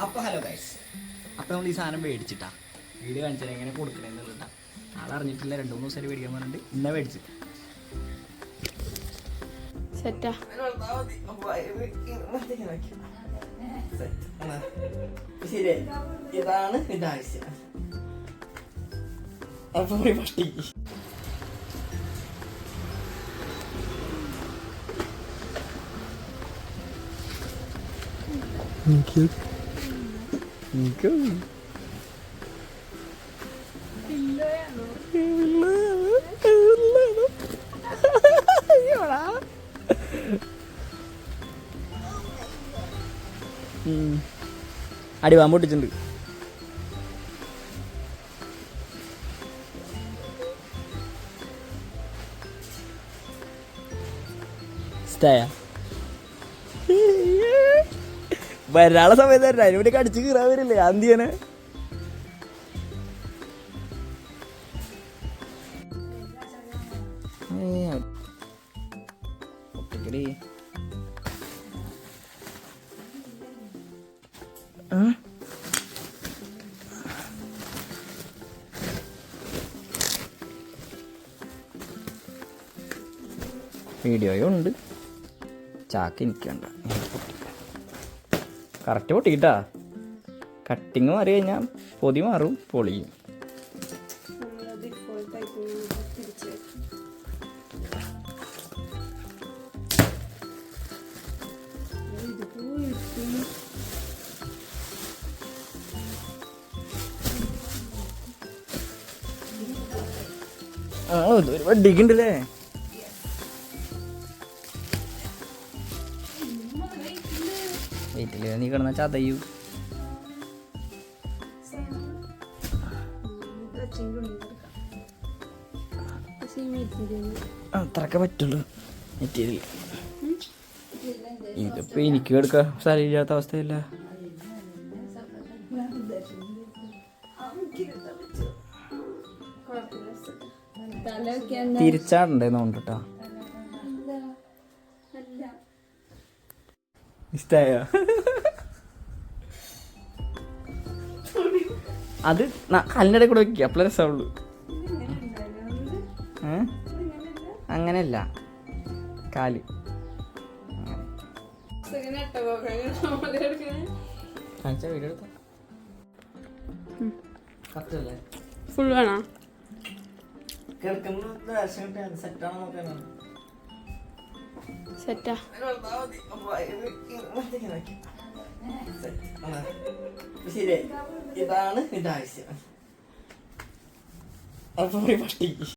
അപ്പോൾ hello guys അപ്പോൾ നമ്മൾ ഈ സാധനം മേടിച്ചിട്ടാ. വീഡിയോ കാണിച്ചാൽ എങ്ങനെ കൊടുക്കണമെന്നുള്ളതാ ആളെ അറിഞ്ഞിട്ടില്ല രണ്ട് മൂന്ന് ദിവസം മേടിക്കാൻ പറഞ്ഞിട്ട് ഇന്ന മേടിച്ച്. സെറ്റാ ശരി ഇതാണ് ഇതാവശ്യം അപ്പോൾ അപ്പൊ പോയി പട്ടിക്ക് എനിക്ക് അടി പാമ്പ് പൊട്ടിച്ചിട്ടുണ്ട് സ്റ്റയ വരാനുള്ള സമയത്ത് തരണ്ട അതിന് വേണ്ടി കടിച്ച് കീറാൻ വരില്ലേ അന്തിയനെ ആ? വീഡിയോയും ഉണ്ട്. ചാക്ക് എനിക്കണ്ട. കറക്റ്റ് പൊട്ടിക്കിട്ടാ. കട്ടിങ് മാറി കഴിഞ്ഞാൽ പൊതി മാറും പൊളിയും. ഒരു വണ്ടിക്കുണ്ടല്ലേ? വെയിറ്റിൽ നീ കിടന്ന ചതയൂ. അത്രക്കെ പറ്റുള്ളൂ മെറ്റീരിയൽ. ഇതിപ്പോ എനിക്ക് എടുക്കാം സ്ഥലമില്ലാത്ത അവസ്ഥയില്ല. തിരിച്ചാടണ്ടേന്ന് കൊണ്ടിട്ടാ ഇഷ്ടായോ? അത് കല്ലിന്റെ കൂടെ വെക്കുക അപ്പളേ രസമുള്ളൂ? അങ്ങനെയല്ല. കാൽ. ഫുൾ വേണോ? കിടക്കുന്ന സെറ്റാണോ നോക്കാനാണ് സെറ്റാ. ശരി. ഇതാണ് ഇതാവശ്യം ആവശ്യം. അപ്പൊ പോയി പട്ടിക്ക്